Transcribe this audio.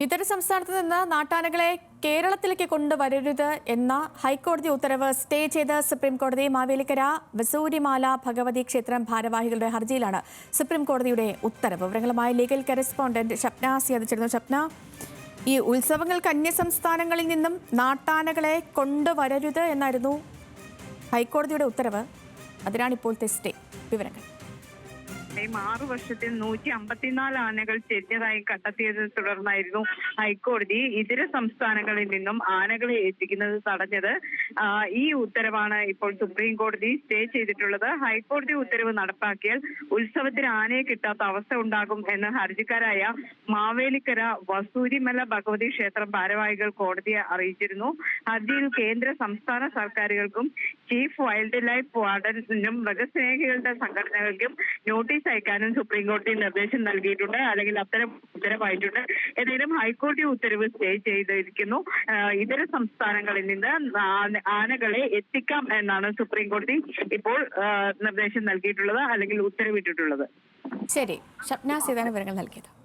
ഇതര സംസ്ഥാനത്ത് നിന്ന് നാട്ടാനകളെ കേരളത്തിലേക്ക് കൊണ്ടുവരരുത് എന്ന ഹൈക്കോടതി ഉത്തരവ് സ്റ്റേ ചെയ്ത സുപ്രീംകോടതി മാവേലിക്കര വസൂരിമാല ഭഗവതി ക്ഷേത്രം ഭാരവാഹികളുടെ ഹർജിയിലാണ് സുപ്രീംകോടതിയുടെ ഉത്തരവ്. വിവരങ്ങളുമായി ലീഗൽ കറസ്പോണ്ടന്റ് ഷപ്ന സിയാദിച്ചിരുന്നു. ചേരുന്നു ഷപ്ന ഈ ഉത്സവങ്ങൾക്ക് അന്യ സംസ്ഥാനങ്ങളിൽ നിന്നും നാട്ടാനകളെ കൊണ്ടുവരരുത് എന്നായിരുന്നു ഹൈക്കോടതിയുടെ ഉത്തരവ്. അതിനാണ് ഇപ്പോഴത്തെ സ്റ്റേ. വിവരങ്ങൾ. ഈ ആറു വർഷത്തിൽ നൂറ്റി അമ്പത്തിനാല് ആനകൾ ചെരിഞ്ഞതായി കണ്ടെത്തിയതിനെ തുടർന്നായിരുന്നു ഹൈക്കോടതി ഇതര സംസ്ഥാനങ്ങളിൽ നിന്നും ആനകളെ എത്തിക്കുന്നത് തടഞ്ഞത്. ഈ ഉത്തരവാണ് ഇപ്പോൾ സുപ്രീം കോടതി സ്റ്റേ ചെയ്തിട്ടുള്ളത്. ഹൈക്കോടതി ഉത്തരവ് നടപ്പാക്കിയാൽ ഉത്സവത്തിന് ആനയെ കിട്ടാത്ത അവസ്ഥ ഉണ്ടാകും എന്ന് ഹർജിക്കാരായ മാവേലിക്കര വസൂരിമല ഭഗവതി ക്ഷേത്രം ഭാരവാഹികൾ കോടതിയെ അറിയിച്ചിരുന്നു. ഹർജിയിൽ കേന്ദ്ര സംസ്ഥാന സർക്കാരുകൾക്കും ചീഫ് വൈൽഡ് ലൈഫ് വാർഡൻസിനും മൃഗസ്നേഹികളുടെ സംഘടനകൾക്കും നോട്ടീസ് അയക്കാനും സുപ്രീം കോടതി നിർദ്ദേശം നൽകിയിട്ടുണ്ട്. അല്ലെങ്കിൽ അത്തരം ഉത്തരവായിട്ടുണ്ട്. ഏതെങ്കിലും ഹൈക്കോടതി ഉത്തരവ് സ്റ്റേ ചെയ്തിരിക്കുന്നു. ഇതര സംസ്ഥാനങ്ങളിൽ നിന്ന് ആന- ആനകളെ എത്തിക്കാം എന്നാണ് സുപ്രീം കോടതി ഇപ്പോൾ നിർദ്ദേശം നൽകിയിട്ടുള്ളത് അല്ലെങ്കിൽ ഉത്തരവിട്ടിട്ടുള്ളത്. ശരി. ഷപ്ന സീതാന വിവരങ്ങൾ നൽകിയത്.